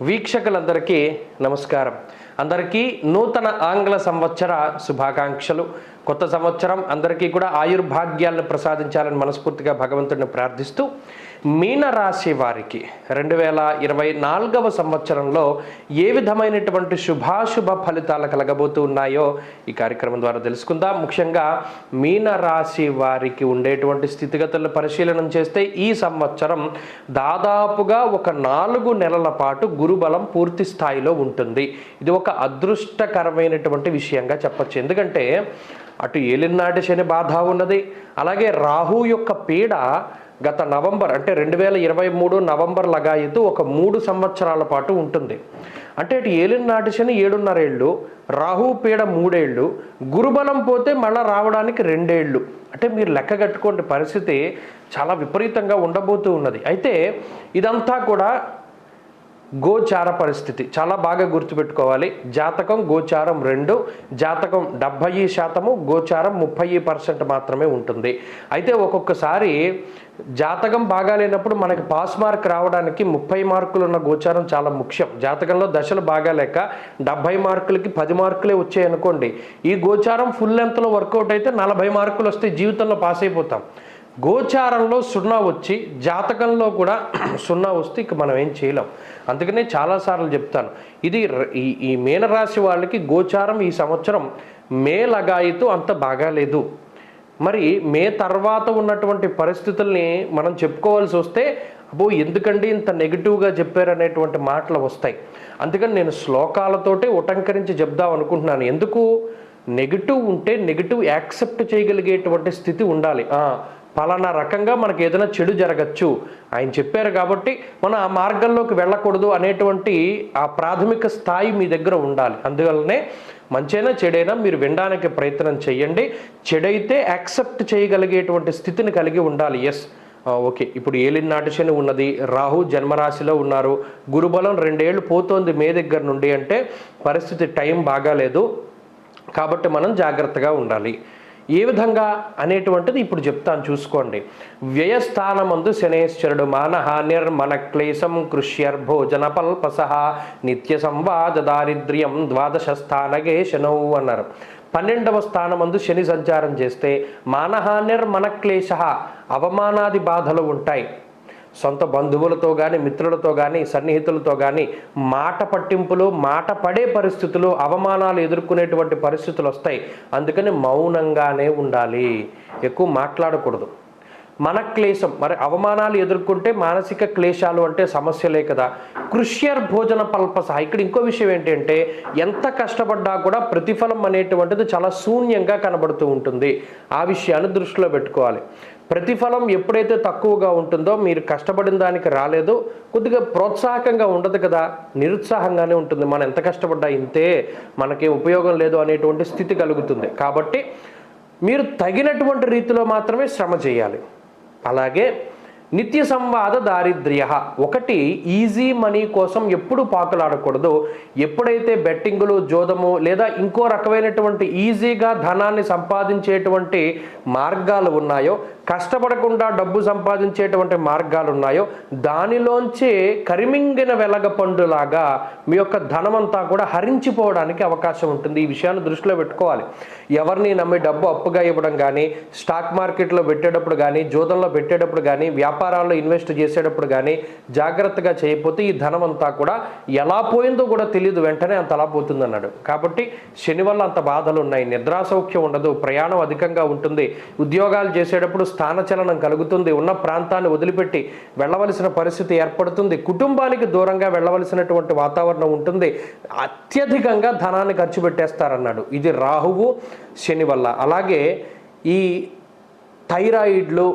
వీక్షకులందరికీ నమస్కారం. అందరికీ నూతన ఆంగ్ల సంవత్సర శుభాకాంక్షలు. కొత్త సంవత్సరం అందరికీ కూడా ఆయుర్భాగ్యాలను ప్రసాదించాలని మనస్ఫూర్తిగా భగవంతుడిని ప్రార్థిస్తూ మీనరాశి వారికి రెండు వేల ఇరవై నాలుగవ సంవత్సరంలో ఏ విధమైనటువంటి శుభాశుభ ఫలితాలు కలగబోతూ ఉన్నాయో ఈ కార్యక్రమం ద్వారా తెలుసుకుందాం. ముఖ్యంగా మీనరాశి వారికి ఉండేటువంటి స్థితిగతులను పరిశీలన చేస్తే ఈ సంవత్సరం దాదాపుగా ఒక నాలుగు నెలల పాటు గురుబలం పూర్తి స్థాయిలో ఉంటుంది. ఇది ఒక అదృష్టకరమైనటువంటి విషయంగా చెప్పచ్చు. ఎందుకంటే అటు ఏలినాటి శని బాధ ఉన్నది. అలాగే రాహు యొక్క పీడ గత నవంబర్ అంటే రెండు వేల ఇరవై మూడు నవంబర్ లగాయతు ఒక మూడు సంవత్సరాల పాటు ఉంటుంది. అంటే ఇటు ఏలినాటి శని ఏడున్నరేళ్ళు రాహు పీడ మూడేళ్ళు గురుబలం పోతే మళ్ళీ రావడానికి రెండేళ్ళు. అంటే మీరు లెక్క కట్టుకోండి పరిస్థితి చాలా విపరీతంగా ఉండబోతూ ఉన్నది. అయితే ఇదంతా కూడా గోచార పరిస్థితి. చాలా బాగా గుర్తుపెట్టుకోవాలి. జాతకం గోచారం రెండు జాతకం డెబ్భై శాతము గోచారం ముప్పై పర్సెంట్ మాత్రమే ఉంటుంది. అయితే ఒక్కొక్కసారి జాతకం బాగాలేనప్పుడు మనకి పాస్ మార్క్ రావడానికి ముప్పై మార్కులు ఉన్న గోచారం చాలా ముఖ్యం. జాతకంలో దశలు బాగాలేక డెబ్భై మార్కులకి పది మార్కులే వచ్చాయనుకోండి. ఈ గోచారం ఫుల్ లెంత్లో వర్కౌట్ అయితే నలభై మార్కులు వస్తే జీవితంలో పాస్ అయిపోతాం. గోచారంలో సున్నా వచ్చి జాతకంలో కూడా సున్నా వస్తే ఇక మనం ఏం చేయలేం. అందుకనే చాలాసార్లు చెప్తాను. ఇది ఈ ఈ మీనరాశి వాళ్ళకి గోచారం ఈ సంవత్సరం మే లగాయితూ అంత బాగాలేదు. మరి మే తర్వాత ఉన్నటువంటి పరిస్థితుల్ని మనం చెప్పుకోవాల్సి వస్తే అబ్బో ఎందుకండి ఇంత నెగిటివ్గా చెప్పారనేటువంటి మాటలు వస్తాయి. అందుకని నేను శ్లోకాలతోటే ఉటంకరించి చెప్దాం అనుకుంటున్నాను. ఎందుకు? నెగిటివ్ ఉంటే నెగిటివ్ యాక్సెప్ట్ చేయగలిగేటువంటి స్థితి ఉండాలి. పలానా రకంగా మనకి ఏదైనా చెడు జరగచ్చు. ఆయన చెప్పారు కాబట్టి మనం ఆ మార్గంలోకి వెళ్ళకూడదు అనేటువంటి ఆ ప్రాథమిక స్థాయి మీ దగ్గర ఉండాలి. అందువల్లనే మంచైనా చెడైనా మీరు వినడానికి ప్రయత్నం చేయండి చెడైతే యాక్సెప్ట్ చేయగలిగేటువంటి స్థితిని కలిగి ఉండాలి. Yes okay. ఇప్పుడు ఏలినాటి శని ఉన్నది. రాహు జన్మరాశిలో ఉన్నారు. గురుబలం రెండేళ్ళు పోతోంది మే దగ్గర నుండి అంటే పరిస్థితి టైం బాగాలేదు. కాబట్టి మనం జాగ్రత్తగా ఉండాలి. ఏ విధంగా అనేటువంటిది ఇప్పుడు చెప్తాను చూసుకోండి. వ్యయస్థానమందు శనేశ్వరుడు మానహానిర్ నిర్మన క్లేశం కృష్యర్భోజన పల్పస నిత్య సంవాద దారిద్ర్యం ద్వాదశ స్థానగే శనవు అన్నారు. పన్నెండవ స్థానమందు శని సంచారం చేస్తే మానహానిర్ క్లేశ అవమానాది బాధలు ఉంటాయి. సొంత బంధువులతో కానీ మిత్రులతో కానీ సన్నిహితులతో కానీ మాట పట్టింపులు మాట పడే పరిస్థితులు అవమానాలు ఎదుర్కొనేటువంటి పరిస్థితులు వస్తాయి. అందుకని మౌనంగానే ఉండాలి. ఎక్కువ మాట్లాడకూడదు. మన క్లేశం మరి అవమానాలు ఎదుర్కొంటే మానసిక క్లేశాలు అంటే సమస్యలే కదా. కృష్యర్ భోజన పల్పస ఇక్కడ ఇంకో విషయం ఏంటంటే ఎంత కష్టపడ్డా కూడా ప్రతిఫలం అనేటువంటిది చాలా శూన్యంగా కనబడుతూ ఉంటుంది. ఆ విషయాన్ని దృష్టిలో పెట్టుకోవాలి. ప్రతిఫలం ఎప్పుడైతే తక్కువగా ఉంటుందో మీరు కష్టపడిన దానికి రాలేదు. కొద్దిగా ప్రోత్సాహకంగా ఉండదు కదా నిరుత్సాహంగానే ఉంటుంది. మనం ఎంత కష్టపడ్డా ఇంతే మనకి ఉపయోగం లేదు అనేటువంటి స్థితి కలుగుతుంది. కాబట్టి మీరు తగినటువంటి రీతిలో మాత్రమే శ్రమ చేయాలి. అలాగే నిత్య సంవాద దారిద్ర్య. ఒకటి ఈజీ మనీ కోసం ఎప్పుడు పాకులాడకూడదు. ఎప్పుడైతే బెట్టింగులు జోదము లేదా ఇంకో రకమైనటువంటి ఈజీగా ధనాన్ని సంపాదించేటువంటి మార్గాలు ఉన్నాయో కష్టపడకుండా డబ్బు సంపాదించేటువంటి మార్గాలు ఉన్నాయో దానిలోంచి కరిమింగిన వెలగ పండులాగా మీ యొక్క ధనమంతా కూడా హరించిపోవడానికి అవకాశం ఉంటుంది. ఈ విషయాన్ని దృష్టిలో పెట్టుకోవాలి. ఎవరిని నమ్మి డబ్బు అప్పుగా ఇవ్వడం కానీ స్టాక్ మార్కెట్లో పెట్టేటప్పుడు కానీ జూదంలో పెట్టేటప్పుడు కానీ వ్యాపారాల్లో ఇన్వెస్ట్ చేసేటప్పుడు కానీ జాగ్రత్తగా చేయకపోతే ఈ ధనం అంతా కూడా ఎలా పోయిందో కూడా తెలియదు వెంటనే అంత అలా పోతుంది అన్నాడు కాబట్టి శని వల్ల అంత బాధలు ఉన్నాయి. నిద్రాసౌఖ్యం ఉండదు. ప్రయాణం అధికంగా ఉంటుంది. ఉద్యోగాలు చేసేటప్పుడు స్థానచలనం కలుగుతుంది. ఉన్న ప్రాంతాన్ని వదిలిపెట్టి వెళ్ళవలసిన పరిస్థితి ఏర్పడుతుంది. కుటుంబానికి దూరంగా వెళ్ళవలసినటువంటి వాతావరణం ఉంటుంది. అత్యధికంగా ధనాన్ని ఖర్చు పెట్టేస్తారన్నాడు. ఇది రాహువు శని వల్ల. అలాగే ఈ థైరాయిడ్లు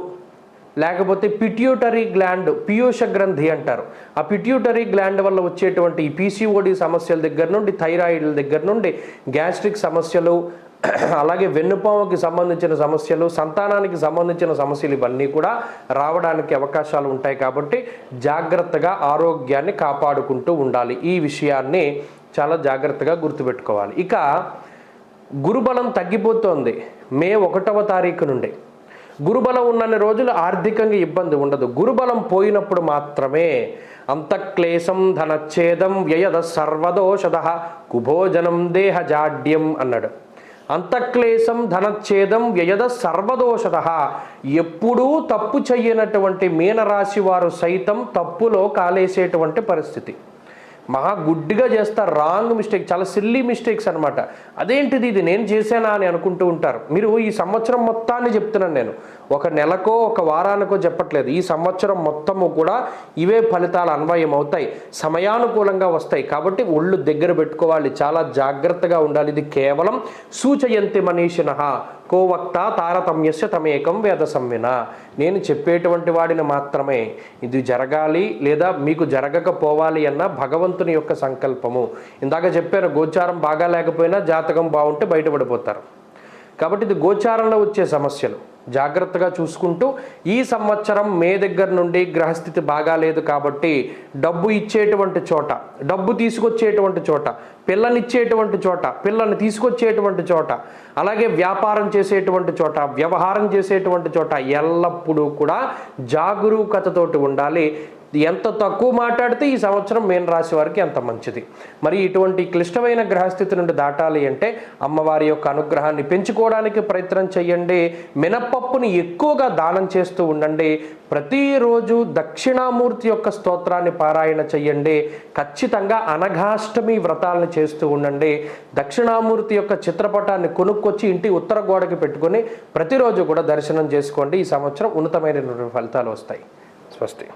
లేకపోతే పిట్యూటరీ గ్లాండ్ పీయూష గ్రంథి అంటారు. ఆ పిట్యూటరీ గ్లాండ్ వల్ల వచ్చేటువంటి ఈ పీసీఓడి సమస్యల దగ్గర నుండి థైరాయిడ్ల దగ్గర నుండి గ్యాస్ట్రిక్ సమస్యలు అలాగే వెన్నుపాముకి సంబంధించిన సమస్యలు సంతానానికి సంబంధించిన సమస్యలు ఇవన్నీ కూడా రావడానికి అవకాశాలు ఉంటాయి కాబట్టి జాగ్రత్తగా ఆరోగ్యాన్ని కాపాడుకుంటూ ఉండాలి. ఈ విషయాన్ని చాలా జాగ్రత్తగా గుర్తుపెట్టుకోవాలి. ఇక గురుబలం తగ్గిపోతోంది. మే ఒకటవ తారీఖు నుండి. గురుబలం ఉన్నన్ని రోజులు ఆర్థికంగా ఇబ్బంది ఉండదు. గురుబలం పోయినప్పుడు మాత్రమే అంతఃక్లేశం ధనచ్ఛేదం వ్యయద సర్వదోషద కుభోజనం దేహజాడ్యం అన్నాడు. అంతక్లేశం ధనచ్ఛేదం వ్యయద సర్వదోషత ఎప్పుడూ తప్పు చెయ్యనటువంటి మీనరాశి వారు సైతం తప్పులో కాలేసేటువంటి పరిస్థితి. మహా గుడ్డిగా చేస్తారు రాంగ్ మిస్టేక్ చాలా సిల్లీ మిస్టేక్స్ అనమాట అదేంటిది ఇది? నేను చేశానా అని అనుకుంటూ ఉంటారు. మీరు ఈ సంవత్సరం మొత్తాన్ని చెప్తున్నాను నేను. ఒక నెలకో ఒక వారానికో చెప్పట్లేదు. ఈ సంవత్సరం మొత్తము కూడా ఇవే ఫలితాలు అన్వయం అవుతాయి. సమయానుకూలంగా వస్తాయి. కాబట్టి ఒళ్ళు దగ్గర పెట్టుకోవాలి. చాలా జాగ్రత్తగా ఉండాలి. ఇది కేవలం సూచయంతి మనీషిన కోవక్త తారతమ్యస్య తమేకం వేద సంవిన నేను చెప్పేటువంటి వాడిని మాత్రమే. ఇది జరగాలి లేదా మీకు జరగకపోవాలి అన్న భగవంతుని యొక్క సంకల్పము. ఇందాక చెప్పాను గోచారం బాగా లేకపోయినా జాతకం బాగుంటే బయటపడిపోతారు. కాబట్టి ఇది గోచారంలో వచ్చే సమస్యలు. జాగ్రత్తగా చూసుకుంటూ ఈ సంవత్సరం మే దగ్గర నుండి గ్రహస్థితి బాగాలేదు కాబట్టి డబ్బు ఇచ్చేటువంటి చోట డబ్బు తీసుకొచ్చేటువంటి చోట పిల్లనిచ్చేటువంటి చోట పిల్లని తీసుకొచ్చేటువంటి చోట అలాగే వ్యాపారం చేసేటువంటి చోట వ్యవహారం చేసేటువంటి చోట ఎల్లప్పుడూ కూడా జాగరూకతతోటి ఉండాలి. ఎంత తక్కువ మాట్లాడితే ఈ సంవత్సరం మీన రాశి వారికి అంత మంచిది. మరి ఇటువంటి క్లిష్టమైన గ్రహస్థితి నుండి దాటాలి అంటే అమ్మవారి యొక్క అనుగ్రహాన్ని పెంచుకోవడానికి ప్రయత్నం చేయండి. మినపప్పుని ఎక్కువగా దానం చేస్తూ ఉండండి. ప్రతిరోజు దక్షిణామూర్తి యొక్క స్తోత్రాన్ని పారాయణ చేయండి. ఖచ్చితంగా అనఘాష్టమి వ్రతాలను చేస్తూ ఉండండి. దక్షిణామూర్తి యొక్క చిత్రపటాన్ని కొనుక్కొచ్చి ఇంటి ఉత్తర గోడకి పెట్టుకొని ప్రతిరోజు కూడా దర్శనం చేసుకోండి. ఈ సంవత్సరం ఉన్నతమైన ఫలితాలు వస్తాయి. స్వస్తి.